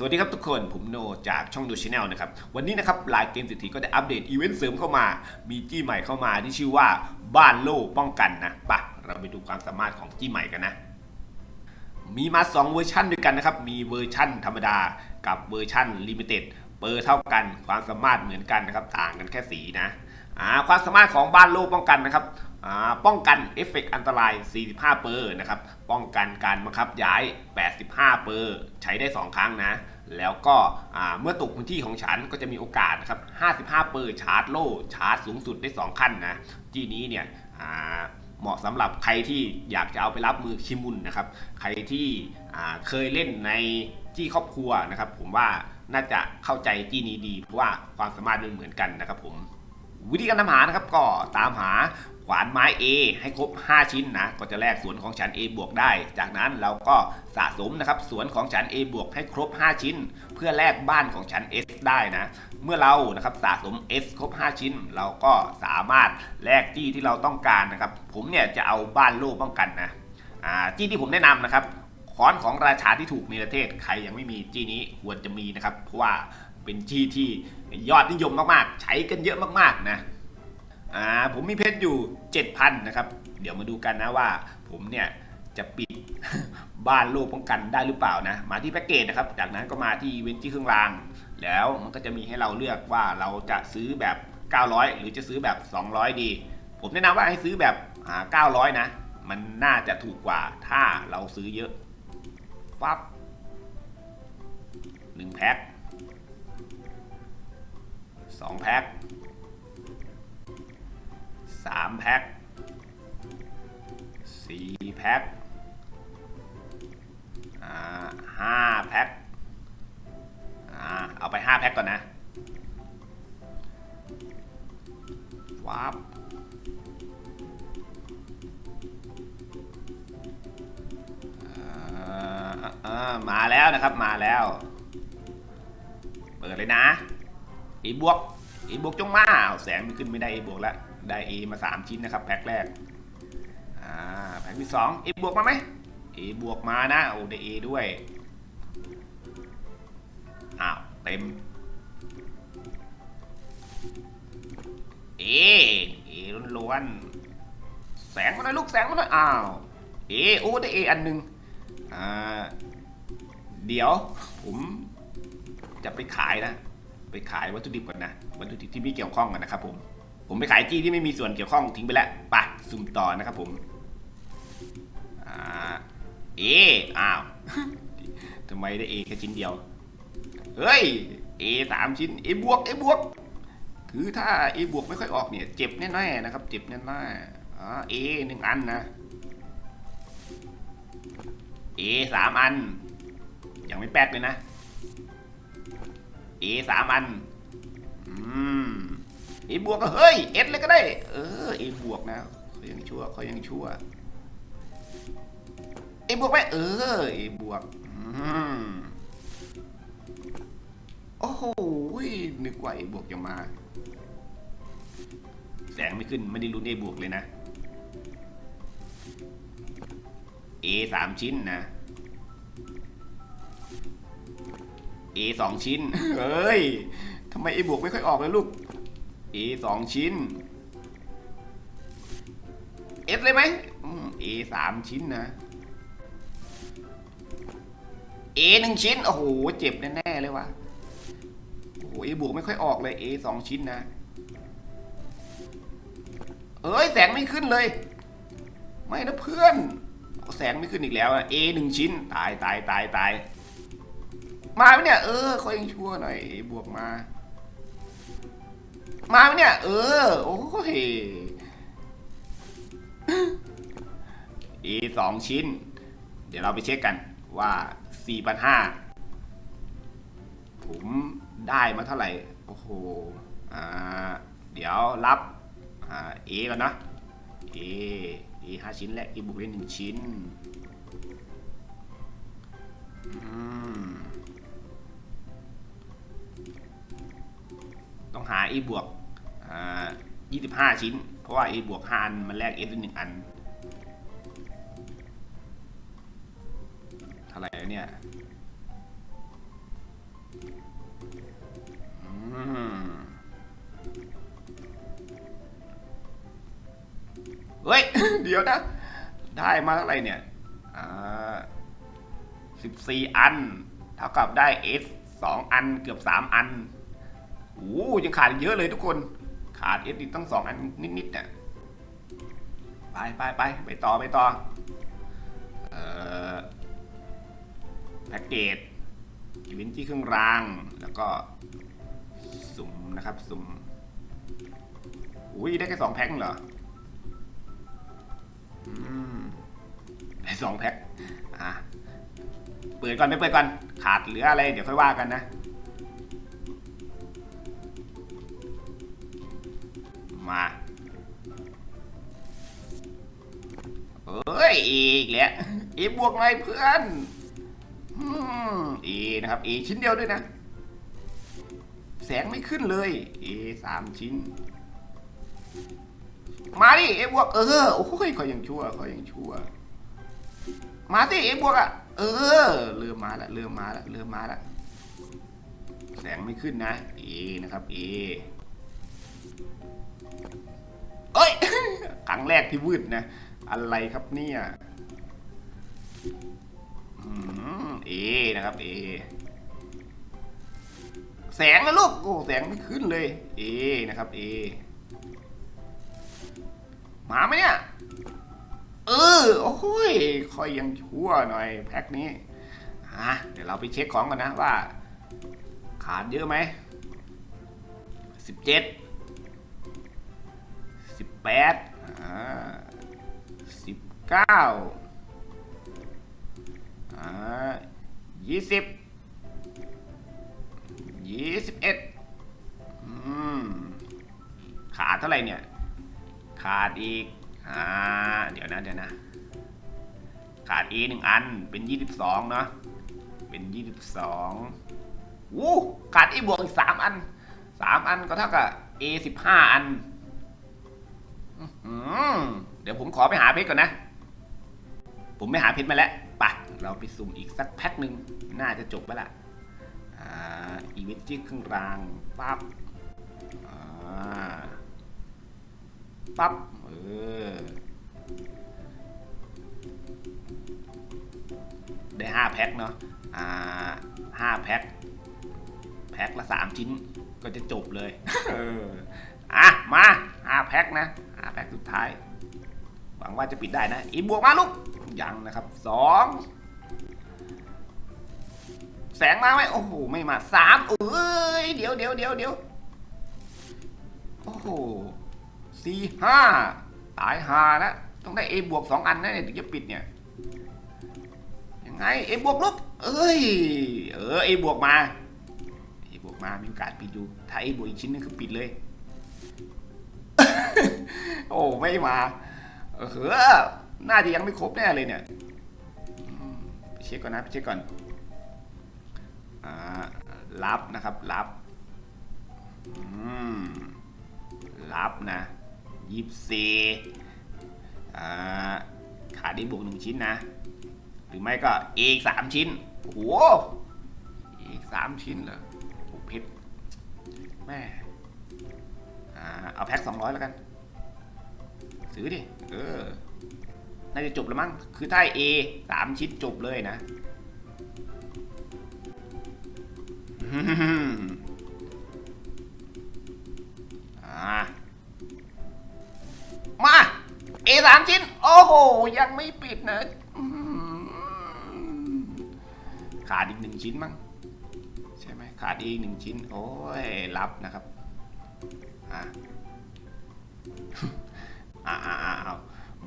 สวัสดีครับทุกคน ผมโนจากช่องดูชแนลนะครับ วันนี้นะครับลายเกมเศรษฐีก็ได้อัปเดตอีเวนต์เสริมเข้ามา มีจี้ใหม่เข้ามาที่ชื่อว่าบ้านโล่ป้องกันนะปะเราไปดูความสามารถของจี้ใหม่กันนะ มีมา 2 เวอร์ชันด้วยกันนะครับ มีเวอร์ชันธรรมดากับเวอร์ชันลิมิเต็ดเปอร์เท่ากันความสามารถเหมือนกันนะครับ ต่างกันแค่สีนะ ความสามารถของบ้านโล่ป้องกันนะครับป้องกันเอฟเฟกต์อันตราย 45 เปอร์นะครับ ป้องกันการบังคับย้าย 85 เปอร์ใช้ได้ 2 ครั้งนะ แล้วก็เมื่อตกพื้นที่ของฉันก็จะมีโอกาสนะครับ 55 เปอร์ชาร์จโล่ชาร์จสูงสุดได้ 2 ขั้นนะจีนี้เนี่ยเหมาะสำหรับใครที่อยากจะเอาไปรับมือคิมุนนะครับ ใครที่เคยเล่นในจี้ครอบครัวนะครับ ผมว่าน่าจะเข้าใจจี้นี้ดีเพราะว่าความสามารถมันเหมือนกันนะครับผม วิธีการทำหานะครับก็ตามหาขวานไม้ A ให้ครบ 5 ชิ้นนะก็จะแลกสวนของฉัน A บวกได้ จากนั้นเราก็สะสมนะครับสวนของฉัน A บวกให้ครบ 5 ชิ้น เพื่อแลกบ้านของฉัน S ได้นะ เมื่อเรานะครับสะสม S ครบ 5 ชิ้น เราก็สามารถแลกจี้ที่เราต้องการนะครับ ผมเนี่ยจะเอาบ้านโล่ป้องกันนะจี้ที่ผมแนะนำนะครับค้อนของราชาที่ถูกในประเทศใครยังไม่มีจี้นี้ควรจะมีนะครับเพราะว่า เป็นจี้ที่ยอดนิยมมากๆ ใช้กันเยอะมากๆนะอ่าผมมีเพชรอยู่ 7,000 นะครับ เดี๋ยวมาดูกันนะว่าผมเนี่ยจะปิดบ้านโล่ป้องกันได้หรือเปล่านะ มาที่แพ็กเกจนะครับ จากนั้นก็มาที่เวนที่เครื่องราง แล้วมันก็จะมีให้เราเลือกว่าเราจะซื้อแบบ 900 หรือจะซื้อแบบ 200 ดี ผมแนะนำว่าให้ซื้อแบบอ่า900 นะ มันน่าจะถูกกว่าถ้าเราซื้อเยอะปั๊บ1แพ็ค 2แพ็คสามแพ็คสี่แพ็คอ่าห้าแพ็คอ่าเอาไปห้าแพ็คก่อนนะว้าบอ่ามาแล้วนะครับมาแล้ว เปิดเลยนะ อีบวกอีบวกจงมาเอาแสงมันขึ้นไม่ได้อีบวกแล้วได้ A มา 3 ชิ้นนะครับแพ็คแรกอ่าแพ็คที่2 A บวกมาไหม A บวกมานะโอ้ได้ A ด้วยอ้าวเต็ม A A ล้วนๆแสงมาหน่อยลูกแสงมาหน่อยอ้าว A โอ้ได้ A อันหนึ่งอ่าเดี๋ยวผมจะไปขายนะ ไปขายวัตถุดิบก่อนนะ วัตถุดิบที่ไม่เกี่ยวข้องกันนะครับผม ผมไปขายจี้ที่ไม่มีส่วนเกี่ยวข้องทิ้งไปแล้วไปสุ่มต่อนะครับผมอ่าเออ้าวทำไมได้เอแค่ชิ้นเดียว เฮ้ยเอสามชิ้นเอบวกเอบวก คือถ้าเอบวกไม่ค่อยออกเนี่ย เจ็บแน่ๆนะครับ เจ็บแน่ๆอ่าเอหนึ่งอันนะเอสามอัน ยังไม่แป๊กเลยนะ เอสามอัน อืมเอบวกก็เฮ้ยเอสเลยก็ได้ เออเอบวกนะเขายังชั่วเขายังชั่วเอบวกไหมเออเอบวกอืมโอ้โหนึกว่าเอบวกจะมา แสงไม่ขึ้นไม่ได้ลุ้นเอบวกเลยนะเอสามชิ้นนะ A สองชิ้นเฮ้ยทำไม A บวกไม่ค่อยออกเลยลูก A สองชิ้น S เลยไหมอืม A สามชิ้นนะ A หนึ่งชิ้น โอ้โห เจ็บแน่ๆเลยว่ะ โอ้โห A บวกไม่ค่อยออกเลย A สองชิ้นนะ เอ้ย แสงไม่ขึ้นเลย ไม่นะเพื่อน แสงไม่ขึ้นอีกแล้วอะ A หนึ่งชิ้น ตายตายตายตาย มาไหมเนี่ย เออเขายังชั่วหน่อยบวกมา มาไหมเนี่ย เออ โอ้ยเอสองชิ้น เดี๋ยวเราไปเช็คกันว่าสี่พันห้าผมได้มาเท่าไหร่ โอ้โห อ่า เดี๋ยวรับ อ่า เอก่อนนะเอเอห้าชิ้นและเอบวกได้หนึ่งชิ้น a บวกยี่สิบห้าชิ้น เพราะว่า a บวกห้าอัน มันแลก s ด้วยหนึ่งอันอะไรเนี่ยเฮ้ย เดี๋ยวนะ ได้มาเท่าไหร่เนี่ยสิบสี่อัน เท่ากับได้ s สองอันเกือบสามอัน โอ้ยังขาดอีกเยอะเลยทุกคน ขาดเอสอีกตั้งสองอันนิดๆเนี่ยไปไปไปไปต่อไปต่อเอ่อแพ็กเกจอีเวนท์ที่เครื่องราง แล้วก็สุ่มนะครับ สุ่มอุ้ยได้แค่สองแพ็คเหรออืมได้สองแพ็คอะเปิดก่อนไม่เปิดก่อน ขาดเหลืออะไร เดี๋ยวค่อยว่ากันนะ มาเอ้ยอีกแล้วเอบวกหน่อยเพื่อนอืมเอนะครับเอชิ้นเดียวด้วยนะ แสงไม่ขึ้นเลยเอสามชิ้น มาดิเอบวกเออโอ้ยขอยยังชั่วขอยยังชั่ว มาสิเอบวกอะเออเริ่มมาล้วเริ่มมาล้วเริ่มมาล้วแสงไม่ขึ้นนะเอนะครับเอ แรกที่วืดนะ อะไรครับเนี่ยอืมเอนะครับเอแสงนะลูก โอ้แสงไม่ขึ้นเลย เอนะครับเอมาไหมเนี่ย เออ โอ้ยค่อยยังชั่วหน่อยแพ็คนี้อะเดี๋ยวเราไปเช็คของกันนะว่า ขาดเยอะไหมสิบเจ็ดสิบแปด สิบเก้าอ่ายี่สิบยี่สิบเอ็ดอืมขาดเท่าไหร่เนี่ย ขาดอีก อ่า เดี๋ยวนะเดี๋ยวนะ ขาด A หนึ่งอัน เป็นยี่สิบสองเนาะ เป็นยี่สิบสองวู้ขาด A บวกอีกสามอันสามอันก็เท่ากับ A สิบห้าอัน ดี๋ยวผมขอไปหาเพชรก่อนนะ ผมไม่หาเพชรมาแล้วปะเราไปสุ่มอีกสักแพ็คหนึ่งน่าจะจบไปละอ่าอีเวนต์ที่เครื่องรางปั๊บอ่าปั๊บเออได้ห้าแพ็คเนาะอ่าห้าแพ็คแพ็คละสามชิ้นก็จะจบเลย เอออะมาห้าแพ็คนะห้าแพ็คสุดท้าย หวังว่าจะปิดได้นะ อีบวกมาลูกยังนะครับสองแสงมาไหมโอ้โห ไม่มาสามเอ้ย เดี๋ยวเดี๋ยวเดี๋ยวเดี๋ยวโอ้โหสี่ห้าตายหาแล้วต้องได้ A บวกสองอันนะเนี่ยถึงจะปิดเนี่ย ยังไง A บวกลูกเอ้ย เออ A บวกมา A บวกมา มีโอกาสปิดอยู่ ถ้า A บวกอีกชิ้นนึงคือปิดเลย โอ้ ไม่มา เออเฮ้อน่าจะยังไม่ครบแน่เลยเนี่ยไปเช็คก่อนนะไปเช็คก่อนอ่ารับนะครับรับอืมรับนะยี่สิบสี่อ่าขาดได้บวกหนึ่งชิ้นนะ หรือไม่ก็เอกสามชิ้นโอ้โหอีกสามชิ้นเหรอโอ้เพชรแม่อ่าเอาแพ็คสองร้อยแล้วกัน ซื้อดิ เออ น่าจะจบแล้วมั้ง คือถ้าเอสามชิ้นจบเลยนะอืมามาเอสามชิ้น โอ้โห ยังไม่ปิดนะอืมขาดอีกหนึ่งชิ้นมั้งใช่ไหมขาดอีกหนึ่งชิ้น โอ้ยรับนะครับ อ่า อ่าอาอ่าเอา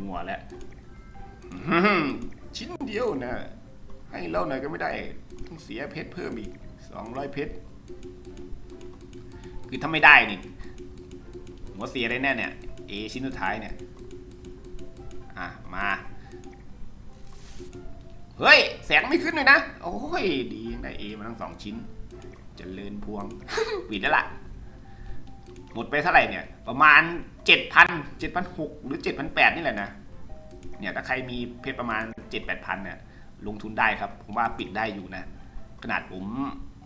มัวแล้วชิ้นเดียวนะ ให้เราหน่อยก็ไม่ได้ ต้องเสียเพชรเพิ่มอีกสองร้อยเพชร คือถ้าไม่ได้นี่หัวเสียได้แน่เนี่ย เอชิ้นสุดท้ายเนี่ย อะ มา เฮ้ย แสงไม่ขึ้นเลยนะ โอ้ย ดีได้เอมาทั้งสองชิ้นจเจริญพวงปิดแล้วล่ะ หมดไปเท่าไหร่เนี่ย ประมาณ เจ็ดพันเจ็ดพันหกหรือเจ็ดพันแปดนี่แหละนะ เนี่ยถ้าใครมีเพจประมาณเจ็ดแปดพันเนี่ยลงทุนได้ครับ ผมว่าปิดได้อยู่นะ ขนาดผม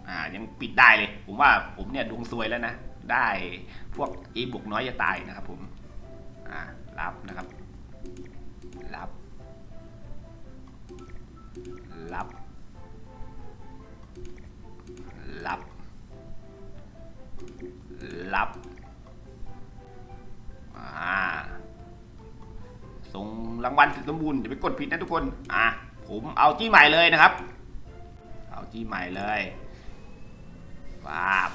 อ่ายังปิดได้เลย ผมว่าผมเนี่ยดวงซวยแล้วนะ ได้พวกอีบุกน้อยจะตายนะครับผม อ่ารับนะครับ รับ รับ รับรับางวัลสมบูรณ์อย่าไปกดผิดนะทุกคน อะ ผมเอาจี้ใหม่เลยนะครับ เอาจี้ใหม่เลยว้าบ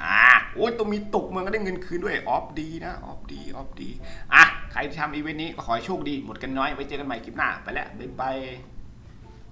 อะโอ้ยต้องมีตกเมืองก็ได้เงินคืนด้วย ออฟดีนะ ออฟดี ออฟดี อะ ใครที่ทำอีเวนต์นี้ก็ขอให้โชคดี หมดกันน้อย ไว้เจอกันใหม่คลิปหน้า ไปแล้ว บ๊ายบาย